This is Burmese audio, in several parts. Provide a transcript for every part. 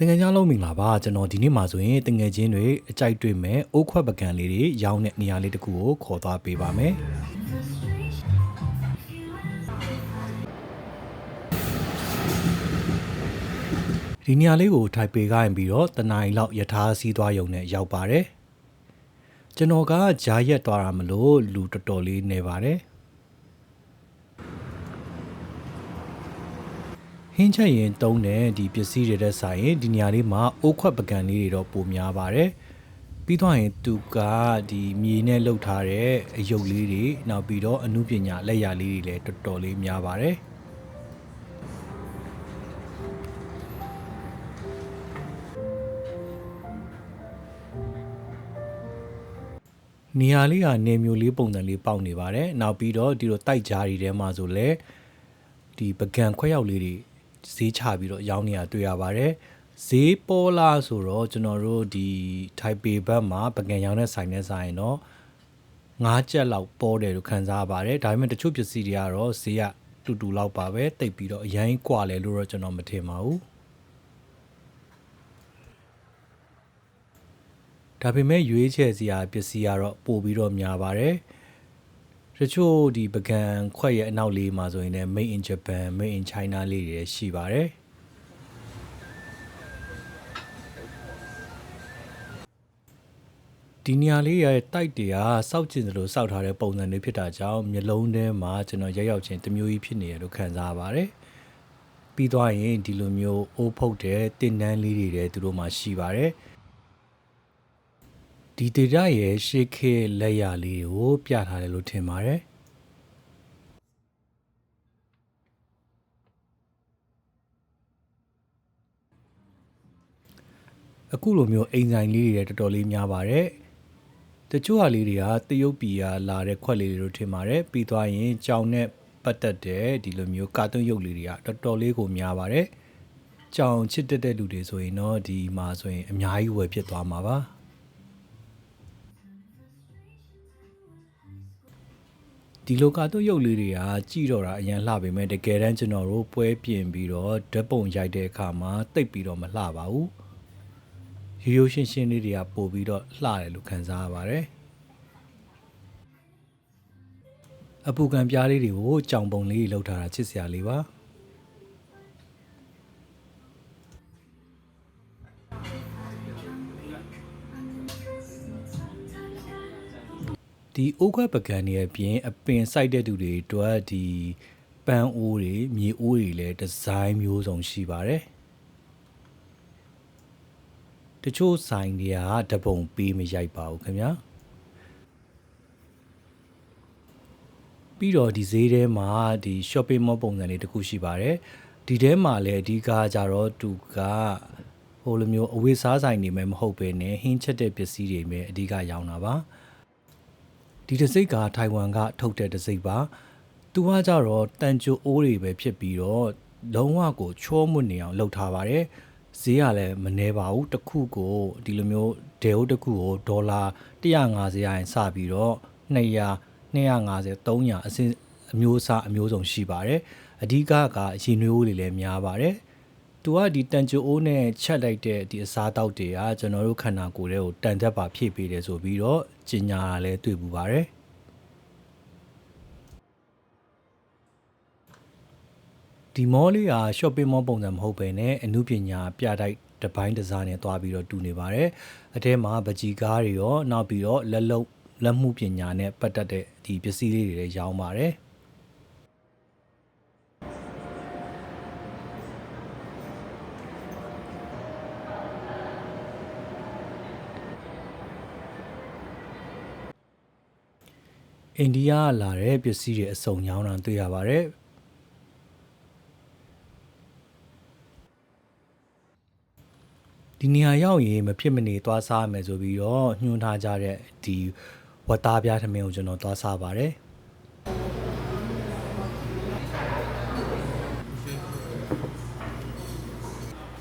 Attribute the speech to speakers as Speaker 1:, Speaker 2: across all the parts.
Speaker 1: တငယ်ချင်းလုံးမင်္ဂလာပါကျွန်တော်ဒီနေ့မှာဆိုရင်တငယ်ချင်းတွေအကြိုက်တွေ့မဲ့အိုးခွက်ပကံလေးတွေရောင်းတဲ့နေရာလေးတစ်ခုကိုခေါ်သွားပေးပါမယ်ဒီနေရာလေးကိုထိုက်ပေခိုင်းပြီးတော့တနင်္လာလောက်ယထာစီးသွားရုံနဲ့ရောက်ပါတယ်ကျွန်တော်ကဂျာရက်သွားတာမလို့လူတော်တော်လေးနေပါတယ် ဟင်းချက်ရင်တုံးတဲ့ဒီပစ္စည်းတွေတဲ့ဆိုင်ရင်ဒီနေရာလေးမှာအိုးခွက်ပကံလေးတွေတော့ပိုများပါတယ်ပြီးတော့ရင်သူကဒီမြေနဲ့လှုပ်ထားတဲ့အယုတ်လေးတွေနောက်ပြီးတော့အမှုပညာလက်ရာလေးတွေလည်းတော်တော်လေးများပါတယ်နေရာလေးကနေမျိုးလေးပုံစံလေးပေါက်နေပါတယ်နောက်ပြီးတော့ဒီလိုတိုက်ကြားတွေထဲမှာဆိုလဲဒီပကံခွက်ရောက်လေးတွေ ဈေးချပြီးတော့ရောင်းနေတာတွေ့ရပါတယ်ဈေးပေါ်လာဆိုတော့ကျွန်တော်တို့ဒီထိုင်ပေဘက်မှာပကံရောင်းတဲ့ဆိုင်နဲ့ဆိုင်တော့၅ချက်လောက်ပေါ်တယ်လို့ခံစားရပါတယ်ဒါပေမဲ့တချို့ပစ္စည်းတွေကတော့ဈေးကတူတူလောက်ပါပဲတိတ်ပြီးတော့အရင်ကွာလဲလို့တော့ကျွန်တော်မထင်ပါဘူးဒါပေမဲ့ရွေးချယ်စရာပစ္စည်းကတော့ပို့ပြီးတော့များပါတယ်။ တချို့ဒီပကံခွက်ရဲ့အနောက်လေးမှာဆိုရင်လည်း made in Japan made in China လေးတွေရှိပါတယ်ဒီနေရာလေးရဲ့တိုက်တွေကစောက်ကျင်သလိုစောက်ထားတဲ့ပုံစံတွေဖြစ်တာကြောင့်မျိုးလုံးထဲမှာကျွန်တော်ရက်ရောက်ချင်းတစ်မျိုးကြီးဖြစ်နေရလို့ခံစားရပါတယ်ပြီးသွားရင်ဒီလိုမျိုးအိုးဖုတ်တဲ့တင်တန်းလေးတွေတဲ့သူတို့မှာရှိပါတယ် ဒီဒေတာရဲ့ရှေ့ခေတ်လက်ရာလေးကိုပြထားတယ်လို့ထင်ပါတယ်အခုလိုမျိုးအိမ်ဆိုင်လေးတွေတော်တော်လေးများပါတယ်တချို့ဟာလေးတွေကတရုတ်ပြည်ကလာတဲ့ခွက်လေးတွေလို့ထင်ပါတယ်ပြီးသွားရင်ကြောင်နဲ့ပတ်သက်တဲ့ဒီလိုမျိုးကာတွန်းရုပ်လေးတွေကတော်တော်လေးကိုများပါတယ်ကြောင်ချစ်တက်တဲ့လူတွေဆိုရင်တော့ဒီမှာဆိုရင်အများကြီးဝယ်ဖြစ်သွားမှာပါ ဒီလိုကာတွန်းရုပ်လေးတွေကကြည့်တော့တာအရင်လှပေမဲ့တကယ်တမ်းကျွန်တော်တို့ပွဲပြင်ပြီးတော့ဓာတ်ပုံရိုက်တဲ့အခါမှာတိတ်ပြီးတော့မလှပါဘူးရိုးရိုးရှင်းရှင်းလေးတွေကပို့ပြီးတော့လှတယ်လို့ခံစားရပါတယ်အပူကံပြားလေးတွေကိုကြောင်ပုံလေးတွေလောက်ထားတာချစ်စရာလေးပါ ဒီအိုးခွက်ပကံတွေအပြင်အပင်စိုက်တဲ့သူတွေအတွက်ဒီပန်းအိုးတွေမြေအိုးတွေလည်းဒီဇိုင်းမျိုးစုံရှိပါတယ်တချို့ဆိုင်တွေကတပုံပေးမရိုက်ပါဘူးခင်ဗျာပြီးတော့ဒီဈေးထဲမှာဒီ shopping mall ပုံစံလေးတစ်ခုရှိပါတယ်ဒီထဲမှာလည်းအဓိကကြတော့သူကဟိုလိုမျိုးအဝေးစားဆိုင်တွေမဲ့မဟုတ်ပဲねဟင်းချက်တဲ့ပစ္စည်းတွေမဲ့အဓိကရောင်းတာပါ ဒီတစိတ်ကထိုင်ဝမ်ကထုတ်တဲ့တစိတ်ပါသူကကြတော့တန်ချိုအိုးတွေပဲဖြစ်ပြီးတော့လုံးဝကိုချောမွတ်နေအောင်လုပ်ထားပါတယ်ဈေးကလည်းမနှဲပါဘူးတစ်ခုကိုဒီလိုမျိုးဒဲဟုတ်တစ်ခုကိုဒေါ်လာ150ရရင်စပြီးတော့200 250 300အစင်အမျိုးအစားအမျိုးစုံရှိပါတယ်အဓိကကရေနွေးအိုးတွေလည်းများပါတယ် သူကဒီတန်ချိုအိုးနဲ့ချက်လိုက်တဲ့ဒီအစားတောက်တွေကကျွန်တော်တို့ခန္ဓာကိုယ်ထဲကိုတန်သက်ပါဖြည့်ပေးတယ်ဆိုပြီးတော့ကျင်ညာတာလည်းတွေ့ပူပါတယ်ဒီမောလေးက shopping mall ပုံစံမဟုတ်ပဲねအမှုပညာပြတိုက်တပိုင်းတစားနဲ့တွားပြီးတော့တူနေပါတယ်အထဲမှာပကြီကားတွေရော နောက်ပြီးတော့လက်လုံးလက်မှုပညာနဲ့ပတ်သက်တဲ့ဒီပစ္စည်းလေးတွေလည်းရောင်းပါတယ် အိန္ဒိယကလာတဲ့ပစ္စည်းတွေအစုံရောင်းတာတွေ့ရပါတယ်ဒီနေရာရောက်ရင်မဖြစ်မနေသွားစားမယ်ဆိုပြီးတော့ညွှန်ထားကြတဲ့ဒီဝတ်သားပြားထမင်းကိုကျွန်တော်သွားစားပါတယ်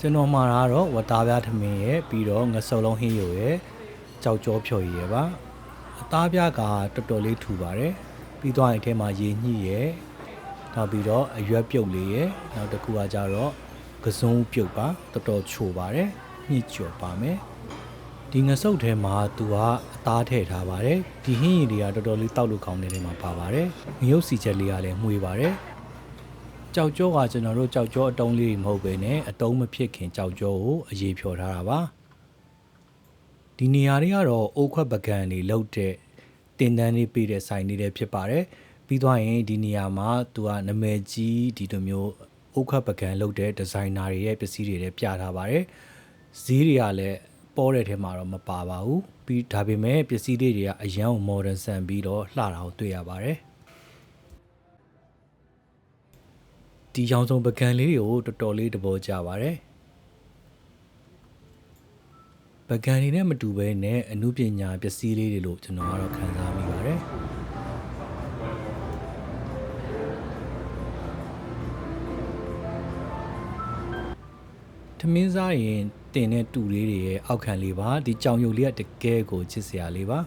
Speaker 1: ကျွန်တော်မှာတော့ဝတ်သားပြားထမင်းရဲ့ပြီးတော့ငစုံလုံးဟင်းရိုရဲ့ကြောက်ကြောဖြော်ရည်ရဲ့ပါ အသားပြားကတော်တော်လေးထူပါတယ်ပြီးတော့အဲ့ထဲမှာရေညှိရဲ့နောက်ပြီးတော့အရွက်ပြုတ်လေးရဲ့နောက်တစ်ခုကကြတော့ကစုံပြုတ်ပါတော်တော်ချိုပါတယ်ညှစ်ကြော်ပါမယ်ဒီငဆုပ်ထဲမှာသူကအသားထည့်ထားပါတယ်ဒီဟင်းရည်တွေကတော်တော်လေးတောက်လို့ကောင်းတဲ့နေမှာပါပါတယ်ငရုတ်စီချက်လေးကလည်းမှုေးပါတယ်ကြောက်ကြောကကျွန်တော်တို့ကြောက်ကြောအတုံးလေးတွေမဟုတ်ပဲねအတုံးမဖြစ်ခင်ကြောက်ကြောကိုအရေးဖြော်ထားတာပါ ဒီနေရာတွေကတော့အိုးခွက်ပကံတွေလောက်တဲ့တင်တန်းလေးပေးတဲ့ဆိုင်လေးတွေဖြစ်ပါတယ်ပြီးသွားရင်ဒီနေရာမှာသူကနာမည်ကြီးဒီလိုမျိုးအိုးခွက်ပကံလောက်တဲ့ဒီဇိုင်နာတွေရဲ့ပစ္စည်းတွေလည်းပြထားပါတယ်ဈေးတွေကလည်းပေါ်တဲ့ထဲမှာတော့မပါပါဘူးပြီးဒါပေမဲ့ပစ္စည်းလေးတွေကအရန်ကို modern ဆန်ပြီးတော့လှတာကိုတွေ့ရပါတယ်ဒီရောင်စုံပကံလေးတွေကိုတော်တော်လေးတဘောကြပါတယ် ပကံတွေနဲ့မတူဘဲနဲ့အမှုပညာပစ္စည်းလေးတွေလို့ကျွန်တော်ကတော့ခံစားမိပါတယ်ထမင်းစားရင်တင်တဲ့တူလေးတွေရဲ့အောက်ခံလေးပါဒီကြောင်ရုပ်လေးကတကယ်ကိုချစ်စရာလေးပါ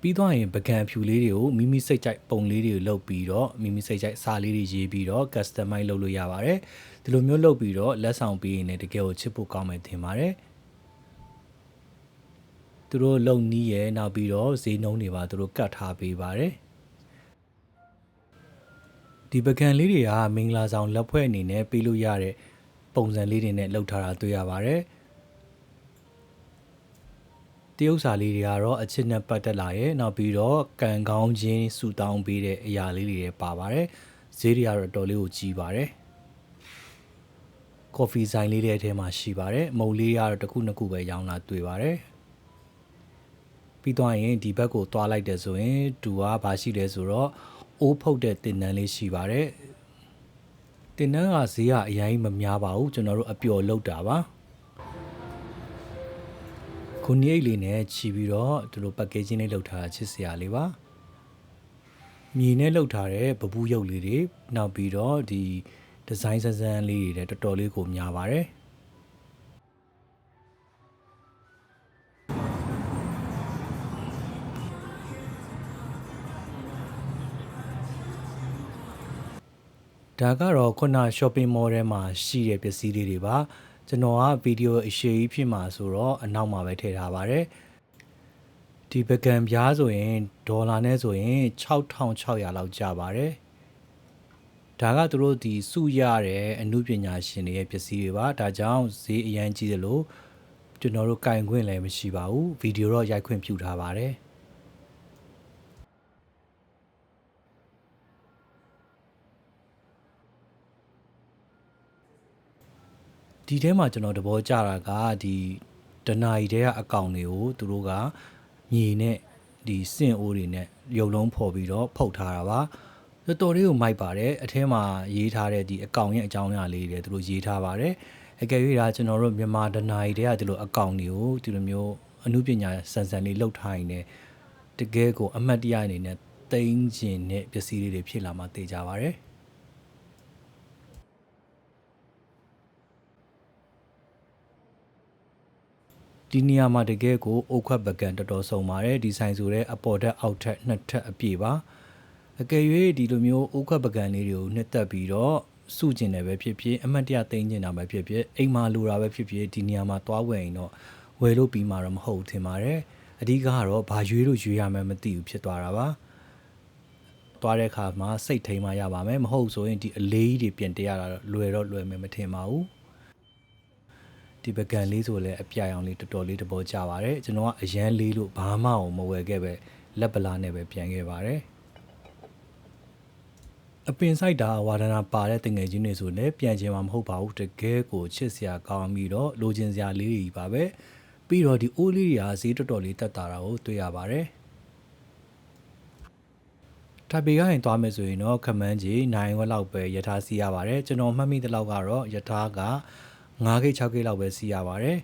Speaker 1: ပြီးသွားရင်ပကံဖြူလေးတွေကိုမိမိစိတ်ကြိုက်ပုံလေးတွေကိုလုပ်ပြီးတော့မိမိစိတ်ကြိုက်စာလေးတွေရေးပြီးတော့ customize လုပ်လို့ရပါတယ်ဒီလိုမျိုးလုပ်ပြီးတော့လက်ဆောင်ပေးရင်လည်းတကယ်ကိုချစ်ဖို့ကောင်းမယ်ထင်ပါတယ်သူတို့လုံနီးရဲ့နောက်ပြီးတော့ဈေးနှုန်းတွေပါသူတို့ကတ်ထားပေးပါတယ်ဒီပကံလေးတွေကမင်္ဂလာဆောင်လက်ဖွဲ့အနေနဲ့ပေးလို့ရတဲ့ပုံစံလေးတွေနဲ့လှုပ်ထားတာတွေ့ရပါတယ် တရုပ်စာလေးတွေကတော့အချစ်နဲ့ပတ်သက်လာရဲ့နောက်ပြီးတော့ကံကောင်းခြင်းဆူတောင်းပေးတဲ့အရာလေးတွေပါပါတယ်ဈေးတွေကတော့တော်လေးကိုကြီးပါတယ်ကော်ဖီဆိုင်လေးတွေအထဲမှာရှိပါတယ်မုံလေးကတော့တစ်ခုနှစ်ခုပဲရောင်းလာတွေ့ပါတယ်ပြီးတော့ရင်ဒီဘက်ကိုသွားလိုက်တယ်ဆိုရင်တူကဘာရှိလဲဆိုတော့အိုးဖုတ်တဲ့တင်နန်းလေးရှိပါတယ်တင်နန်းကဈေးကအရင်မများပါဘူးကျွန်တော်တို့အပျော်လောက်တာပါ ခုနှစ်အိတ်လေးနဲ့ခြီးပြီးတော့ဒီလို packaging လေးလုပ်ထားတာချစ်စရာလေးပါမြေနဲ့လုပ်ထားတဲ့ပပူးရုပ်လေးတွေနောက်ပြီးတော့ဒီဒီဇိုင်းဆန်းဆန်းလေးတွေတော်တော်လေးကိုများပါတယ်ဒါကတော့ခုန shopping mall ထဲမှာရှိတဲ့ပစ္စည်းလေးတွေပါ ကျွန်တော်ကဗီဒီယိုအရှိကြီးဖြစ်မှာဆိုတော့အနောက်မှာပဲထည့်ထားပါတယ်ဒီပကံပြားဆိုရင်ဒေါ်လာနဲ့ဆိုရင်6600လောက်ကျပါတယ်ဒါကသူတို့ဒီစုရတဲ့အမှုပညာရှင်တွေရဲ့ပစ္စည်းတွေပါဒါကြောင့်ဈေးအရန်ကြီးတယ်လို့ကျွန်တော်တို့ကင်ခွင့်လည်းမရှိပါဘူးဗီဒီယိုတော့ရိုက်ခွင့်ပြုထားပါတယ် ဒီထဲမှာကျွန်တော်သဘောကျတာကဒီဒနာရီတဲကအကောင့်တွေကိုသူတို့ကမြေနဲ့ဒီစင့်အိုးတွေနဲ့ရုပ်လုံးဖော်ပြီးတော့ဖုတ်ထားတာပါတော်တော်လေးကိုမိုက်ပါတယ်အထဲမှာရေးထားတဲ့ဒီအကောင့်ရဲ့အကြောင်းအရာလေးတွေသူတို့ရေးထားပါတယ်အကယ်၍ဒါကျွန်တော်တို့မြန်မာဒနာရီတဲကဒီလိုအကောင့်တွေကိုဒီလိုမျိုးအမှုပညာဆန်ဆန်လေးလှုပ်ထားရင်လည်းတကယ်ကိုအမှတ်တရအနေနဲ့တိမ့်ကျင်တဲ့ပစ္စည်းလေးတွေဖြစ်လာမှသိကြပါတ ဒီနေရာမှာတကယ်ကိုအုတ်ခွက်ပကံတော်တော်ဆုံးပါတယ်ဒီဆိုင်ဆိုတဲ့အပေါ်ထက်အောက်ထက်နှစ်ထက်အပြည့်ပါအကယ်၍ဒီလိုမျိုးအုတ်ခွက်ပကံလေးတွေကိုနှစ်သက်ပြီးတော့စုကျင်တယ်ပဲဖြစ်ဖြစ်အမှတ်တရသိမ်းကျင်တာပဲဖြစ်ဖြစ်အိမ်မှာလိုတာပဲဖြစ်ဖြစ်ဒီနေရာမှာသွားဝယ်ရင်တော့ဝယ်လို့ပြီးမှာတော့မဟုတ်ထင်ပါတယ်အဓိကကတော့ဘာရွေးလို့ရွေးရမှန်းမသိဘူးဖြစ်သွားတာပါသွားတဲ့အခါမှာစိတ်ထိန်မှရပါမယ်မဟုတ်ဆိုရင်ဒီအလေးကြီးတွေပြင်တရတာလွယ်တော့လွယ်မယ်မထင်ပါဘူး ဒီပကံလေးဆိုလည်းအပြာရောင်လေးတော်တော်လေးတဘောကြပါတယ်ကျွန်တော်ကအရန်လေးလို့ဘာမှမဝယ်ခဲ့ပဲလက်ပလားနဲ့ပဲပြန်ခဲ့ပါတယ်အပင်ဆိုင်တာဝါဒနာပါတဲ့တငယ်ချင်းတွေဆိုလည်းပြန်ချင်မှာမဟုတ်ပါဘူးတကယ်ကိုချစ်စရာကောင်းပြီးတော့လိုချင်စရာလေးတွေပါပဲပြီးတော့ဒီအိုးလေးတွေကဈေးတော်တော်လေးတက်တာတာကိုတွေ့ရပါတယ်ထပ်ပေကရင်သွားမယ်ဆိုရင်တော့ခမန်းကြီးနိုင်ဝက်လောက်ပဲယထာစီရပါတယ်ကျွန်တော်မှတ်မိတဲ့လောက်ကတော့ယထာက 9ကိတ်6ကိတ်လောက်ပဲစီးရပါတယ်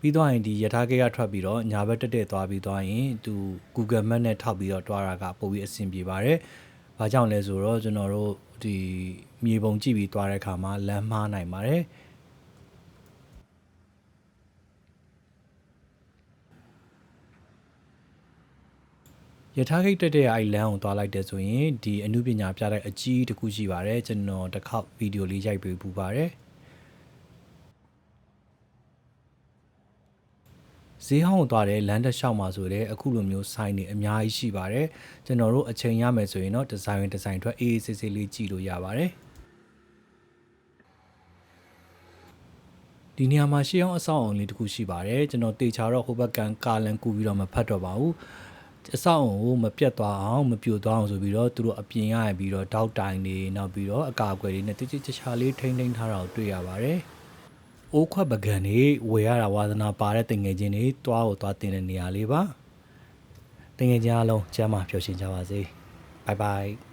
Speaker 1: ပြီးသွားရင်ဒီယထာကိတ်ကထွက်ပြီးတော့ညာဘက်တက်တက်သွားပြီးသွားရင်သူ Google Map နဲ့ထောက်ပြီးတော့တွားတာကပိုပြီးအဆင်ပြေပါတယ်။ဘာကြောင့်လဲဆိုတော့ကျွန်တော်တို့ဒီမြေပုံကြည့်ပြီးတွားတဲ့အခါမှာလမ်းမှားနိုင်ပါတယ်။ယထာခိတ်တက်တဲ့အဲ့လမ်းကိုသွားလိုက်တဲ့ဆိုရင်ဒီအမှုပညာပြတဲ့အကြီးတစ်ခုရှိပါတယ်ကျွန်တော်တစ်ခေါက်ဗီဒီယိုလေးရိုက်ပေးပူပါတယ် ဈေးဟောင်းကိုသွားတဲ့လမ်းတစ်လျှောက်မှာဆိုတဲ့အခုလိုမျိုးဆိုင်တွေအများကြီးရှိပါတယ်ကျွန်တော်တို့အချိန်ရမယ်ဆိုရင်တော့ဒီဇိုင်းဒီဇိုင်းအတွက်အေးအေးဆေးဆေးလေးကြည့်လို့ရပါတယ်ဒီနေရာမှာရှေးအောင်အဆောက်အအုံလေးတစ်ခုရှိပါတယ်ကျွန်တော်တေချာတော့ဟိုဘက်ကန်ကာလန်ကူပြီးတော့မဖတ်တော့ပါဘူးအဆောက်အုံကိုမပြတ်သွားအောင်မပြိုသွားအောင်ဆိုပြီးတော့သူတို့အပြင်ရရပြီးတော့တောက်တိုင်တွေနောက်ပြီးတော့အကာအကွယ်တွေနဲ့တိတိကျကျလေးထိမ့်ထိမ့်ထားတာကိုတွေ့ရပါတယ်။ အိုးခွက်ပကံတွေဝယ်ရတာဝါသနာပါတဲ့တင်ငယ်ချင်းတွေတွားကိုတွားတင်တဲ့နေရာလေးပါ။တင်ငယ်ချင်းအားလုံးကျမ်းမာပျော်ရွှင်ကြပါစေ။ Bye bye